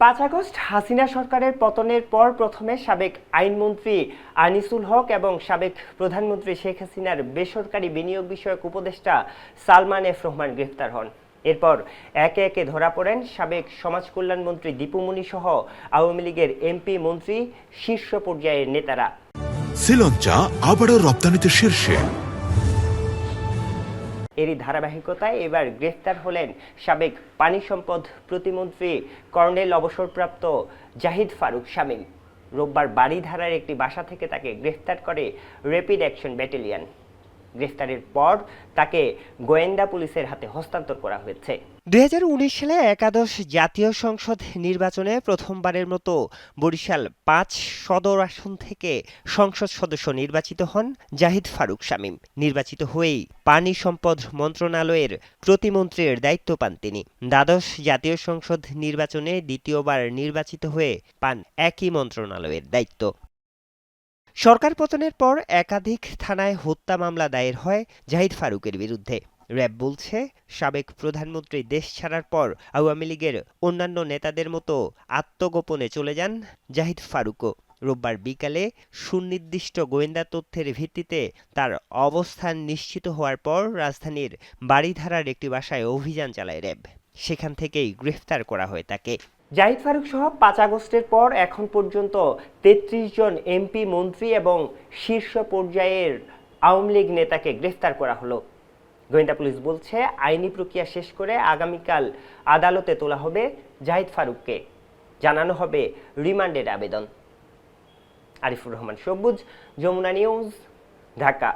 পাঁচ আগস্ট হাসিনা সরকারের পতনের পর প্রথমে সাবেক আইনমন্ত্রী আনিসুল হক এবং সাবেক প্রধানমন্ত্রী শেখ হাসিনার বেসরকারি বিনিয়োগ বিষয়ক উপদেষ্টা সালমান এফ রহমান গ্রেফতার হন। এরপর একে একে ধরা পড়েন সাবেক সমাজ কল্যাণমন্ত্রী দীপুমণি সহ আওয়ামী লীগের এমপি মন্ত্রী শীর্ষ পর্যায়ের নেতারা। শ্রীলঞ্চা আবারও রপ্তানিতে শীর্ষে। এরই ধারাবাহিকতায় এবার গ্রেফতার হলেন সাবেক পানি সম্পদ প্রতিমন্ত্রী কর্নেল অবসরপ্রাপ্ত জাহিদ ফারুক শামীম। রোববার বাড়িধারার একটি বাসা থেকে তাকে গ্রেফতার করে র্যাপিড অ্যাকশন ব্যাটালিয়ন। গ্রেফতারের পর তাকে গোয়েন্দা পুলিশের হাতে হস্তান্তর করা হয়েছে। দু হাজার উনিশ সালে একাদশ জাতীয় সংসদ নির্বাচনে প্রথমবারের মতো বরিশাল পাঁচ সদর আসন থেকে সংসদ সদস্য নির্বাচিত হন জাহিদ ফারুক শামীম। নির্বাচিত হয়েই পানি সম্পদ মন্ত্রণালয়ের প্রতিমন্ত্রীর দায়িত্ব পান তিনি। দ্বাদশ জাতীয় সংসদ নির্বাচনে দ্বিতীয়বার নির্বাচিত হয়ে পান একই মন্ত্রণালয়ের দায়িত্ব। সরকার পতনের পর একাধিক থানায় হত্যা মামলা দায়ের হয় জাহিদ ফারুকের বিরুদ্ধে। র্যাব বলছে, সাবেক প্রধানমন্ত্রী দেশ ছাড়ার পর আওয়ামী লীগের অন্যান্য নেতাদের মতো আত্মগোপনে চলে যান জাহিদ ফারুকও। রোববার বিকালে সুনির্দিষ্ট গোয়েন্দা তথ্যের ভিত্তিতে তার অবস্থান নিশ্চিত হওয়ার পর রাজধানীর বাড়িধারার একটি বাসায় অভিযান চালায় র্যাব। সেখান থেকেই গ্রেফতার করা হয় তাকে। জাহিদ ফারুক সহ পাঁচ আগস্টের পর এখন পর্যন্ত তেত্রিশ জন এমপি, মন্ত্রী এবং শীর্ষ পর্যায়ের আওয়ামী লীগ নেতাকে গ্রেফতার করা হলো। গোয়েন্দা পুলিশ বলছে, আইনি প্রক্রিয়া শেষ করে আগামীকাল আদালতে তোলা হবে জাহিদ ফারুককে। জানানো হবে রিমান্ডের আবেদন। আরিফুর রহমান, সবুজ, যমুনা নিউজ, ঢাকা।